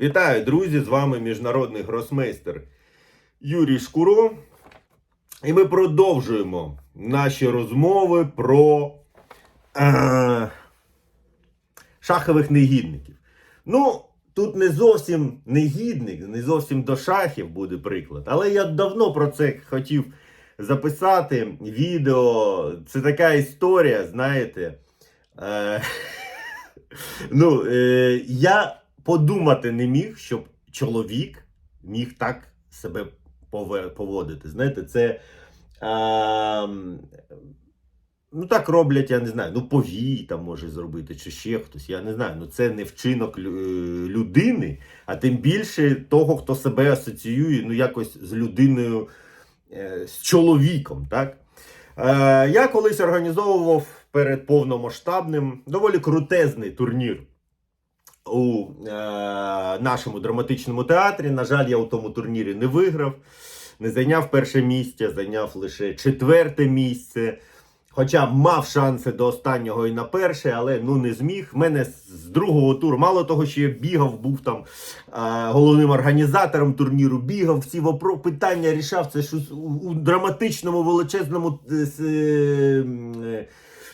Вітаю, друзі! З вами міжнародний гросмейстер Юрій Шкуро. І ми продовжуємо наші розмови про е, шахових негідників. Ну, тут не зовсім негідник, не зовсім до шахів буде приклад. Але я давно про це хотів записати відео. Це така історія, знаєте. Е, ну, е, я подумати не міг, щоб чоловік міг так себе поводити. Знаєте, це. А, ну, так роблять, я не знаю, ну, повій там може зробити, чи ще хтось. Я не знаю. Ну, це не вчинок людини, а тим більше того, хто себе асоціює ну, якось з людиною, е, з чоловіком. так? Е, я колись організовував перед повномасштабним доволі крутезний турнір у е, нашому драматичному театрі. На жаль, я у тому турнірі не виграв, не зайняв перше місце, зайняв лише четверте місце. Хоча мав шанси до останнього і на перше, але ну не зміг. Мене з другого туру, мало того, що я бігав, був там е, головним організатором турніру, бігав, всі вопро питання рішав. Це ж у, у драматичному величезному е, е, е,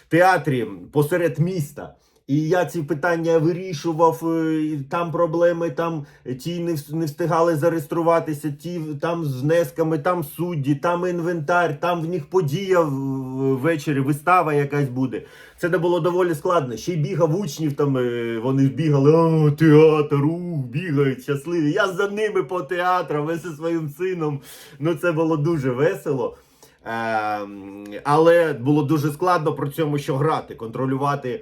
театрі посеред міста. І я ці питання вирішував, е, там проблеми, там ті не, встигали зареєструватися, ті там з внесками, там судді, там інвентар, там в них подія ввечері, вистава якась буде. Це не було доволі складно. Ще й бігав учнів, там е, вони бігали, о, театр, ух, бігають, щасливі. Я за ними по театрам, ви зі своїм сином. Ну це було дуже весело. Ем, але було дуже складно при цьому, що грати, контролювати е,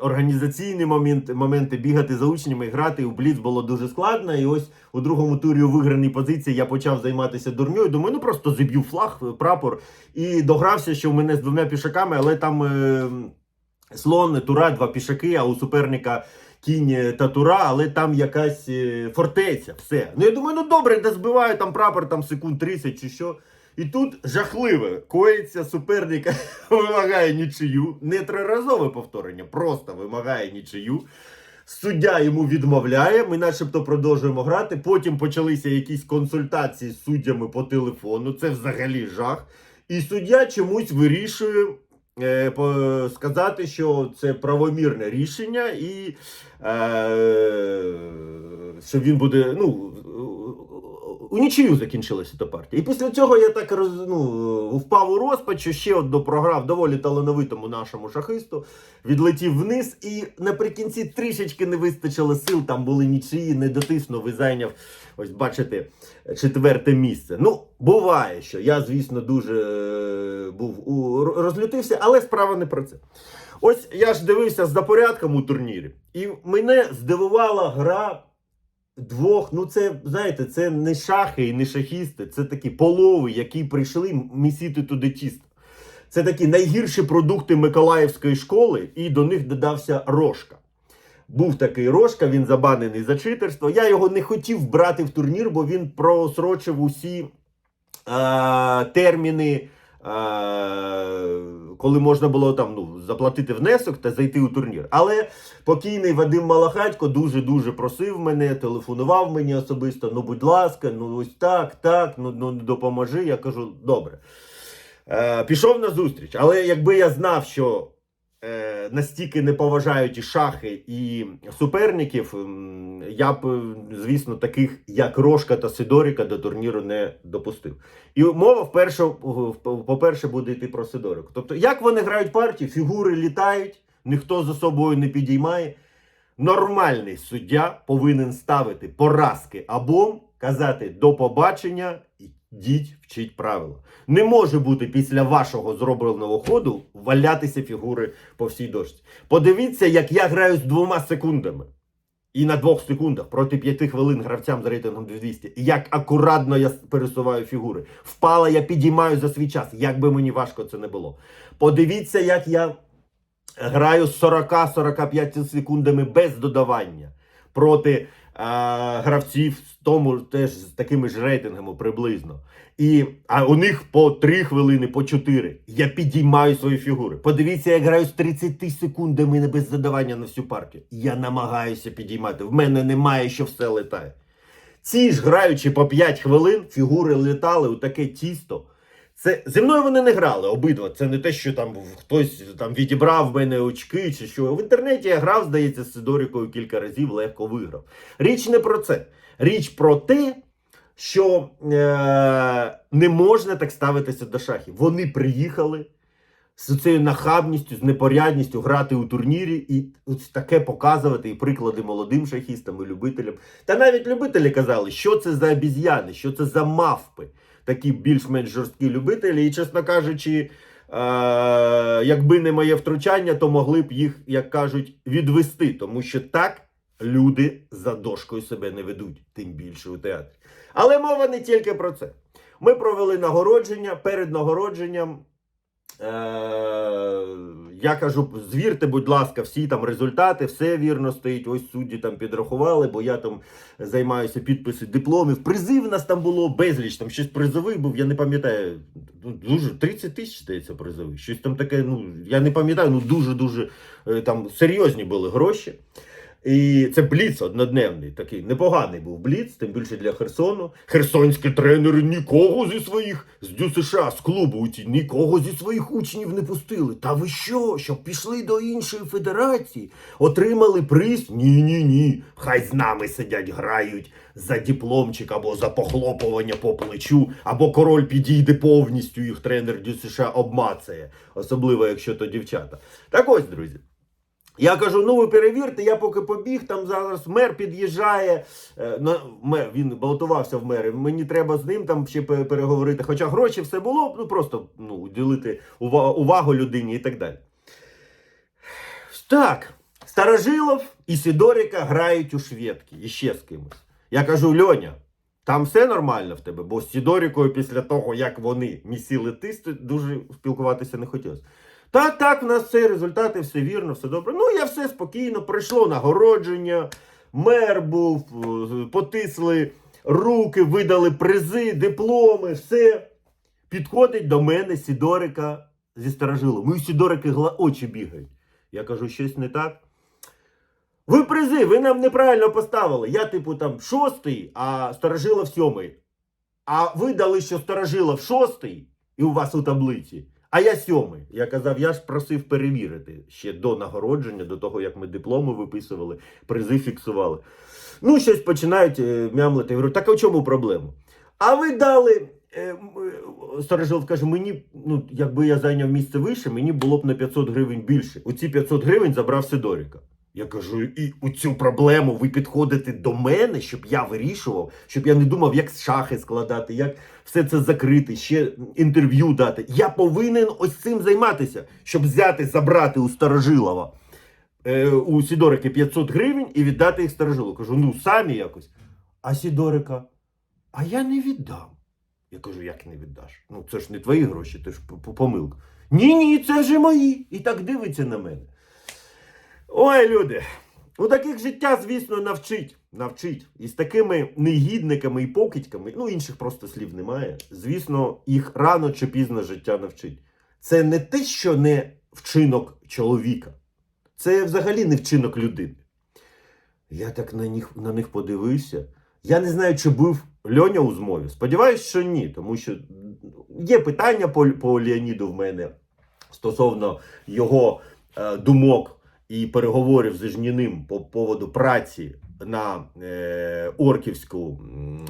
організаційні моменти, моменти, бігати за учнями, грати у бліц було дуже складно. І ось у другому турі у виграній позиції я почав займатися дурньою. Думаю, ну просто зіб'ю флаг, прапор і догрався, що в мене з двома пішаками, але там е, слон, тура, два пішаки, а у суперника. Кінь та тура, але там якась е, фортеця, все. Ну я думаю, ну добре, де збиваю там прапор там секунд 30 чи що. І тут жахливе коїться суперник вимагає нічию. Не триразове повторення, просто вимагає нічию. Суддя йому відмовляє, ми начебто продовжуємо грати. Потім почалися якісь консультації з суддями по телефону. Це взагалі жах. І суддя чомусь вирішує е, по- сказати, що це правомірне рішення, і е, що він буде. ну, у нічию закінчилася та партія. І після цього я так роз, ну, впав у розпач, ще одну програв доволі талановитому нашому шахисту, відлетів вниз, і наприкінці трішечки не вистачило сил, там були нічиї, не дотиснув і зайняв, ось бачите, четверте місце. Ну, буває, що я, звісно, дуже е, був у, розлютився, але справа не про це. Ось я ж дивився за порядком у турнірі, і мене здивувала гра двох. Ну, це знаєте, це не шахи і не шахісти, це такі полови, які прийшли місіти туди тісто. Це такі найгірші продукти Миколаївської школи, і до них додався рожка. Був такий рожка, він забанений за читерство. Я його не хотів брати в турнір, бо він просрочив усі е, терміни, коли можна було там ну, заплатити внесок та зайти у турнір. Але покійний Вадим Малахатько дуже-дуже просив мене, телефонував мені особисто. Ну, будь ласка, ну ось так, так, ну, ну допоможи. Я кажу, добре. Е, пішов на зустріч, але якби я знав, що настільки не поважають і шахи і суперників, я б, е, звісно, таких як Рошка та Сидоріка до турніру не допустив. І мова вперше, по-перше, буде йти про Сидорику. Тобто, як вони грають партію, фігури літають, ніхто за собою не підіймає. Нормальний суддя повинен ставити поразки або казати до побачення, ідіть вчіть правила. Не може бути після вашого зробленого ходу валятися фігури по всій дошці. Подивіться, як я граю з двома секундами. І на двох секундах проти п'яти хвилин гравцям з рейтингом 200. Як акуратно я пересуваю фігури. Впала, я підіймаю за свій час, як би мені важко це не було. Подивіться, як я граю з 40-45 секундами без додавання проти а, гравців з тому теж з такими ж рейтингами приблизно. І, а у них по 3 хвилини, по 4. Я підіймаю свої фігури. Подивіться, я граю з 30 секундами без задавання на всю партію. Я намагаюся підіймати. В мене немає, що все летає. Ці ж граючи по 5 хвилин, фігури літали у таке тісто. Це зі мною вони не грали обидва. Це не те, що там хтось там відібрав в мене очки чи що. В інтернеті я грав, здається, з Сидорікою кілька разів, легко виграв. Річ не про це. Річ про те, що е- не можна так ставитися до шахів. Вони приїхали з цією нахабністю, з непорядністю грати у турнірі і ось таке показувати і приклади молодим шахістам і любителям. Та навіть любителі казали, що це за обіз'яни, що це за мавпи, такі більш-менш жорсткі любителі. І, чесно кажучи, е- якби не моє втручання, то могли б їх, як кажуть, відвести, тому що так люди за дошкою себе не ведуть, тим більше у театрі. Але мова не тільки про це. Ми провели нагородження перед нагородженням. Е, я кажу, звірте, будь ласка, всі там результати, все вірно стоїть. Ось судді там підрахували, бо я там займаюся підписи дипломів. Призи в нас там було безліч, там щось призовий був, я не пам'ятаю. ну, Дуже 30 тисяч здається, призовий. Щось там таке, ну я не пам'ятаю, ну дуже-дуже е, там серйозні були гроші. І це бліц однодневний, такий непоганий був бліц, тим більше для Херсону. Херсонські тренери нікого зі своїх з Дю США, з клубу нікого зі своїх учнів не пустили. Та ви що? Щоб пішли до іншої федерації, отримали приз? Ні, ні, ні. Хай з нами сидять, грають за дипломчик або за похлопування по плечу, або король підійде повністю, їх тренер Дю США обмацає, особливо якщо то дівчата. Так ось, друзі. Я кажу, ну ви перевірте, я поки побіг, там зараз мер під'їжджає. Е, він балотувався в мери. Мені треба з ним там ще переговорити. Хоча гроші все було, ну просто ну, уділити увагу людині і так далі. Так, Старожилов і Сидоріка грають у шведки і ще з кимось. Я кажу, Льоня, там все нормально в тебе, бо з Сідорікою після того, як вони місіли тисти, дуже спілкуватися не хотілося. Так, так, в нас все результати, все вірно, все добре. Ну, я все спокійно, прийшло нагородження, мер був, е, потисли руки, видали призи, дипломи, все. Підходить до мене Сідорика зі старожилом. Мої Сідорики очі бігають. Я кажу, щось не так. Ви призи, ви нам неправильно поставили. Я, типу, там шостий, а старожилов сьомий. А ви дали, що старожилов шостий, і у вас у таблиці. А я сьомий. Я казав, я ж просив перевірити ще до нагородження, до того, як ми дипломи виписували, призи фіксували. Ну, щось починають е, мямлити. Я говорю, так а в чому проблема? А ви дали. е, е, Старожилов каже, мені, ну, якби я зайняв місце вище, мені було б на 500 гривень більше. Оці 500 гривень забрав Сидоріка. Я кажу, і у цю проблему ви підходите до мене, щоб я вирішував, щоб я не думав, як шахи складати, як все це закрити, ще інтерв'ю дати. Я повинен ось цим займатися, щоб взяти, забрати у Старожилова е, у Сідорики 500 гривень і віддати їх Старожилу. Кажу, ну самі якось. А Сідорика, а я не віддам. Я кажу, як не віддаш? Ну це ж не твої гроші, це ж помилка. Ні, ні, це вже мої. І так дивиться на мене. Ой, люди, у таких життя, звісно, навчить. Навчить. І з такими негідниками і покидьками, ну інших просто слів немає. Звісно, їх рано чи пізно життя навчить. Це не те, що не вчинок чоловіка, це взагалі не вчинок людини. Я так на них, на них подивився. Я не знаю, чи був Льоня у змові. Сподіваюсь, що ні, тому що є питання по, по Леоніду в мене стосовно його е, думок і переговорів з Жніним по поводу праці на е, Орківську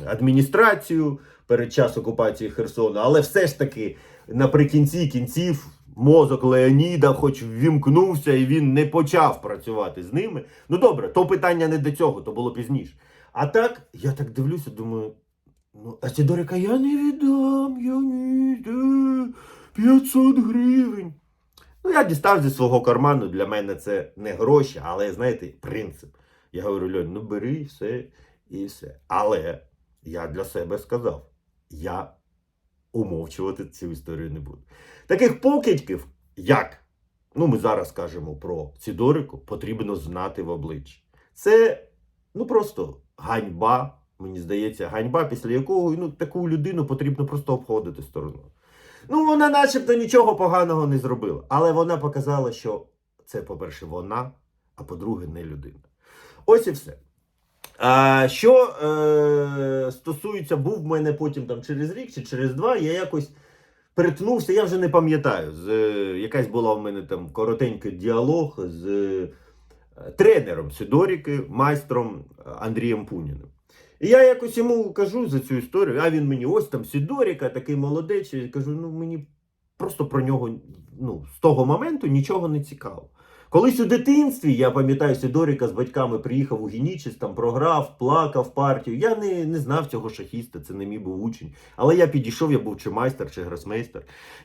адміністрацію перед час окупації Херсона, але все ж таки наприкінці кінців мозок Леоніда, хоч ввімкнувся, і він не почав працювати з ними. Ну добре, то питання не до цього, то було пізніше. А так, я так дивлюся, думаю. Ну, а Сідорика я не віддам, я не віддам. 500 гривень. Ну, я дістав зі свого карману, для мене це не гроші, але знаєте, принцип. Я говорю, Льонь, ну бери все, і все. Але я для себе сказав, я умовчувати цю історію не буду. Таких покидьків, як, ну ми зараз кажемо про Сідорику, потрібно знати в обличчі. Це ну просто ганьба. Мені здається, ганьба, після якого ну, таку людину потрібно просто обходити стороною. Ну, вона начебто нічого поганого не зробила. Але вона показала, що це, по-перше, вона, а по-друге, не людина. Ось і все. А, що е, стосується, був в мене потім там через рік чи через два, я якось перетнувся, я вже не пам'ятаю. З, е, якась була в мене там коротенький діалог з е, тренером Сидоріки, майстром Андрієм Пуніним. І я якось йому кажу за цю історію, а він мені ось там Сідоріка, такий молодець. Я кажу, ну мені просто про нього ну, з того моменту нічого не цікаво. Колись у дитинстві, я пам'ятаю, Сидоріка з батьками приїхав у Генічіс, там програв, плакав партію. Я не, не знав цього шахіста, це не мій був учень. Але я підійшов, я був чи майстер, чи гросмейстер,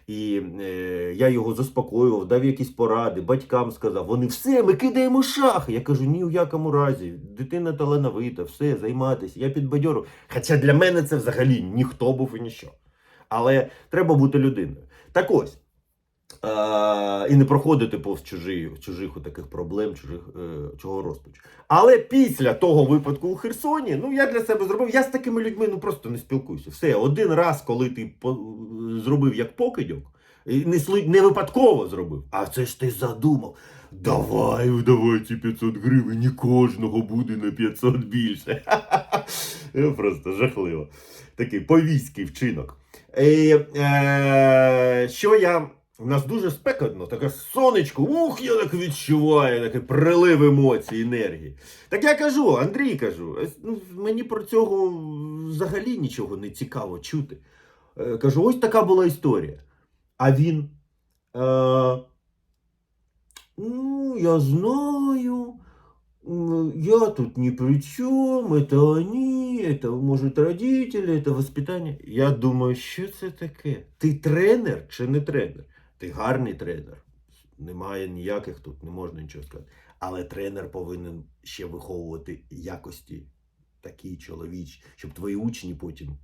і е, я його заспокоював, дав якісь поради, батькам сказав, вони все, ми кидаємо шахи. Я кажу, ні в якому разі, дитина талановита, все, займатися. Я підбадьору. Хоча для мене це взагалі ніхто був і ніщо. Але треба бути людиною. Так ось. І не проходити повз чужі, чужих таких проблем, чужих, е, чого розпачу. Але після того випадку у Херсоні, ну я для себе зробив, я з такими людьми ну просто не спілкуюся. Все, один раз, коли ти зробив як покидьок, не, не випадково зробив, а це ж ти задумав. Давай, давай ці 500 гривень, і кожного буде на 500 більше. Е, Просто жахливо. Такий повійський вчинок. Е, що я. У нас дуже спекотно, таке сонечко, ух, я так відчуваю, такий прилив емоцій, енергії. Так я кажу, Андрій кажу, ось, ну, мені про цього взагалі нічого не цікаво чути. Е, кажу, ось така була історія. А він. Е, ну, я знаю. м, Я тут ни при чем, это они, это, может, родители, это воспитание. Я думаю, що це таке? Ти тренер чи не тренер? Ти гарний тренер. Немає ніяких тут, не можна нічого сказати. Але тренер повинен ще виховувати якості такі чоловічі, щоб твої учні потім.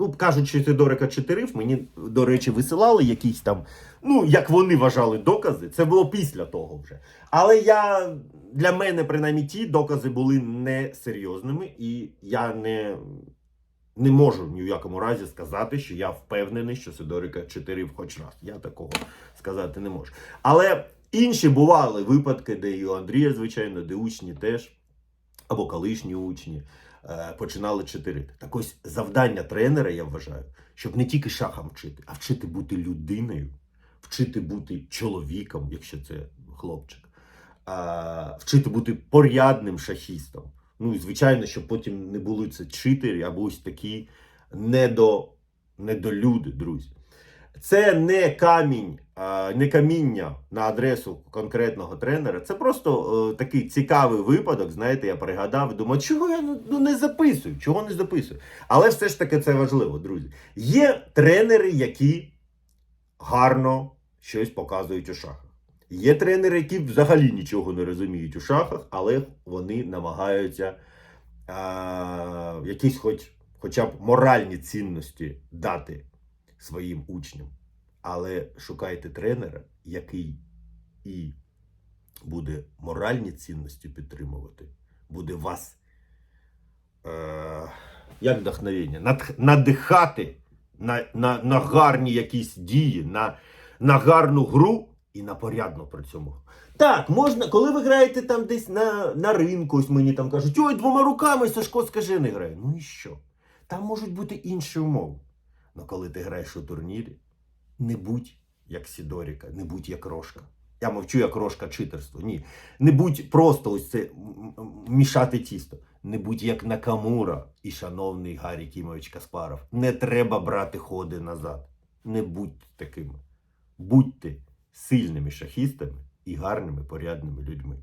Ну, кажуть, що це Дорека читерив. Мені, до речі, висилали якісь там, ну, як вони вважали, докази. Це було після того вже. Але я для мене, принаймні, ті докази були несерйозними, і я не, не можу ні в якому разі сказати, що я впевнений, що Сидорика читерив хоч раз. Я такого сказати не можу. Але інші бували випадки, де і у Андрія, звичайно, де учні теж, або колишні учні. е, Починали читерити. Так ось завдання тренера, я вважаю, щоб не тільки шахам вчити, а вчити бути людиною, вчити бути чоловіком, якщо це хлопчик, вчити бути порядним шахістом. Ну і звичайно, щоб потім не були це читери або ось такі недо, недолюди, друзі. Це не камінь, не каміння на адресу конкретного тренера. Це просто е, такий цікавий випадок. Знаєте, я пригадав, думаю, чого я ну, ну, не записую, чого не записую. Але все ж таки це важливо, друзі. Є тренери, які гарно щось показують у шахах. Є тренери, які взагалі нічого не розуміють у шахах, але вони намагаються а, якісь хоч, хоча б моральні цінності дати своїм учням. Але шукайте тренера, який і буде моральні цінності підтримувати, буде вас е, як вдохновення, надихати на, на, на гарні якісь дії, на, на гарну гру і на порядну при цьому. Так, можна, коли ви граєте там десь на, на ринку, ось мені там кажуть, ой, двома руками Сашко скажи не грає. Ну і що? Там можуть бути інші умови. Але коли ти граєш у турнірі, не будь як Сідоріка, не будь як Рошка. Я мовчу як Рошка читерство. Ні. Не будь просто ось це мішати тісто. Не будь як Накамура і шановний Гаррі Кімович Каспаров. Не треба брати ходи назад. Не будьте такими. Будьте сильними шахістами і гарними порядними людьми.